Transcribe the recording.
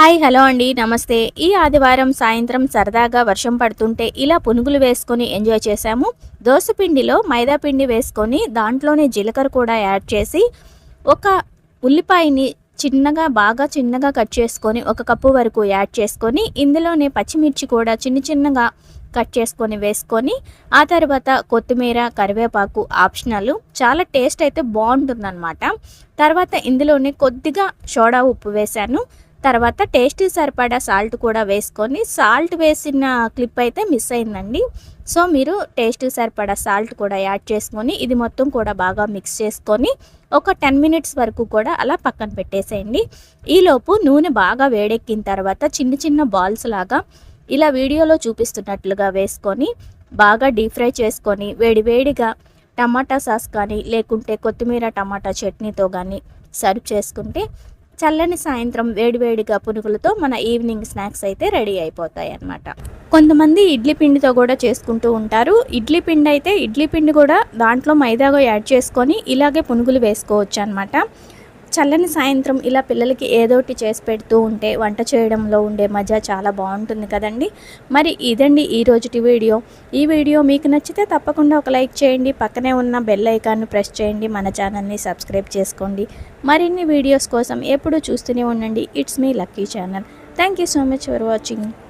Hi hello అండి. నమస్తే. ఈ ఆదివారం సాయంత్రం సరదాగా వర్షం పడుతుంటే ఇలా పునుగులు వేసుకొని ఎంజాయ్ చేశాము. దోశపిండిలో మైదాపిండి వేసుకొని దాంట్లోనే జీలకర్ర కూడా యాడ్ చేసి ఒక ఉల్లిపాయని చిన్నగా బాగా చిన్నగా కట్ చేసుకొని ఒక కప్పు వరకు యాడ్ చేసుకొని ఇందులోనే పచ్చిమిర్చి కూడా చిన్న చిన్నగా కట్ చేసుకొని వేసుకొని ఆ తర్వాత కొత్తిమీర కరివేపాకు ఆప్షనల్. చాలా టేస్ట్ అయితే బాగుంటుందన్నమాట. తర్వాత ఇందులోనే కొద్దిగా సోడా ఉప్పు వేశాను. తర్వాత టేస్ట్ సరిపడా సాల్ట్ కూడా వేసుకొని సాల్ట్ వేసిన క్లిప్ అయితే మిస్ అయిందండి. సో మీరు టేస్ట్ సరిపడా సాల్ట్ కూడా యాడ్ చేసుకొని ఇది మొత్తం కూడా బాగా మిక్స్ చేసుకొని ఒక టెన్ మినిట్స్ వరకు కూడా అలా పక్కన పెట్టేసేయండి. ఈలోపు నూనె బాగా వేడెక్కిన తర్వాత చిన్న చిన్న బాల్స్ లాగా ఇలా వీడియోలో చూపిస్తున్నట్లుగా వేసుకొని బాగా డీప్ ఫ్రై చేసుకొని వేడివేడిగా టమాటా సాస్ కానీ లేకుంటే కొత్తిమీర టమాటా చట్నీతో కానీ సర్వ్ చేసుకుంటే చల్లని సాయంత్రం వేడివేడిగా పునుగులతో మన ఈవినింగ్ స్నాక్స్ అయితే రెడీ అయిపోతాయి అన్నమాట. కొంతమంది ఇడ్లీ పిండితో కూడా చేసుకుంటూ ఉంటారు. ఇడ్లీ పిండి అయితే ఇడ్లీ పిండి కూడా దాంట్లో మైదాగా యాడ్ చేసుకొని ఇలాగే పునుగులు వేసుకోవచ్చు అనమాట చల్లని సాయంత్రం ఇలా పిల్లలకి ఏదోటి చేసి పెడుతూ ఉంటే వంట చేయడంలో ఉండే మజా చాలా బాగుంటుంది కదండి. మరి ఇదండి ఈ రోజుటి వీడియో. ఈ వీడియో మీకు నచ్చితే తప్పకుండా ఒక లైక్ చేయండి. పక్కనే ఉన్న బెల్ ఐకాన్ను ప్రెస్ చేయండి. మన ఛానల్ని సబ్స్క్రైబ్ చేసుకోండి. మరిన్ని వీడియోస్ కోసం ఎప్పుడూ చూస్తూనే ఉండండి. It's me Lucky channel thank you so much for watching